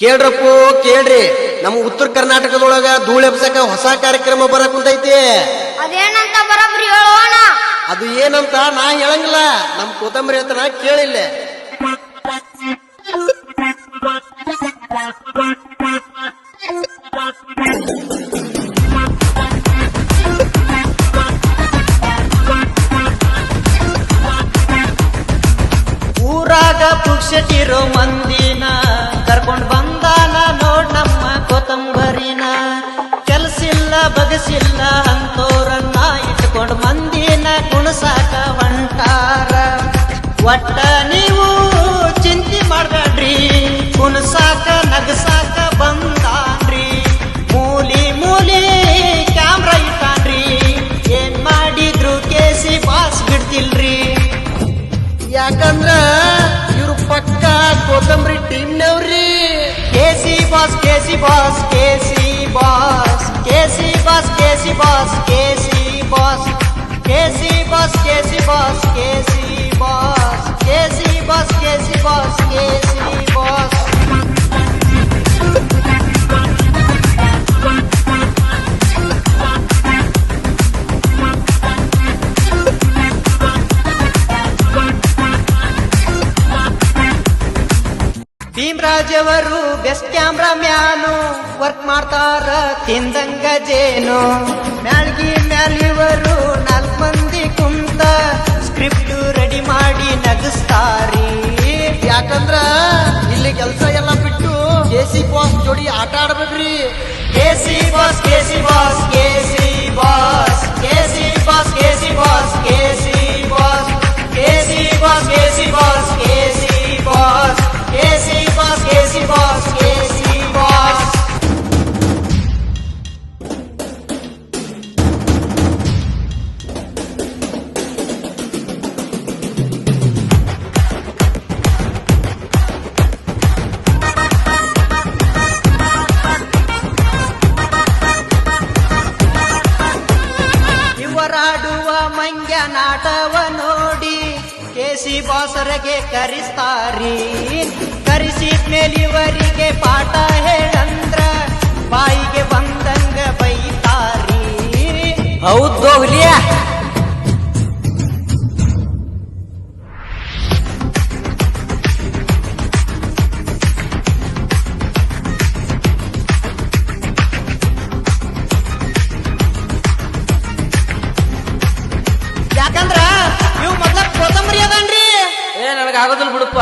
ಕೇಳ್ರಪ್ಪು ಕೇಳ್ರಿ. ನಮ್ಮ ಉತ್ತರ ಕರ್ನಾಟಕದೊಳಗ ಧೂಳು ಎಬ್ಸಕ ಹೊಸ ಕಾರ್ಯಕ್ರಮ ಬರಕುಂತೈತಿ ಕುಂತೈತಿ. ಅದೇನಂತ ಬರಬ್ರಿ ಹೇಳೋಣ? ಅದು ಏನಂತ ನಾ ಹೇಳಂಗಿಲ್ಲ. ನಮ್ ಕೊತ್ತಂಬರಿ ನಾ ಕೇಳಿಲ್ಲ. ಊರಾಗ ಪುಕ್ಷಟಿರೋ ಮಂದಿನ ಒಟ್ಟ ನೀವು ಚಿಂತೆ ಮಾಡ್ಬೇಡ್ರಿ. ಕುಣಸಾಕ ನಗಸಾಕ ಬಂದಾನ್ರಿ. ಮೂಲಿ ಮೂಲಿ ಕ್ಯಾಮ್ರಾ ಇಟ್ಟಾನ್ರಿ. ಏನ್ ಮಾಡಿದ್ರು ಕೇಸಿ ಬಾಸ್ ಬಿಡ್ತಿಲ್ರಿ. ಯಾಕಂದ್ರ ಇವ್ರು ಪಕ್ಕ ಕೊತ್ತಂಬರಿ ಟೀಮ್ನವ್ರಿ ನವ್ರಿ K C boss K C boss K C boss K C boss K C boss K C boss K C boss KC boss KC boss. Boss AC boss ಭೀಮರಾಜವರು best camera man work ಮಾಡ್ತಾರ ತಿಂದಂಗ ಜೇನು ಮ್ಯಾಲ್ಗಿ ಮ್ಯಾಲಿವರು See recibos ನಾಟವ ನೋಡಿ ಕೇಸಿ ಬಾಸರಗೆ ಕರಿಸ್ತಾರಿ. ಕರಿಸಿ ಮೇಲೆ ಇವರಿಗೆ ಪಾಠ ಹೇಳಂದ್ರ ಬಾಯಿಗೆ ಬಂದಂಗ ಬೈತಾರಿ. ಹೌದು ಹುಲಿಯ ಕಾಗದಲ್ಲಿ ಬಿಡಪ್ಪ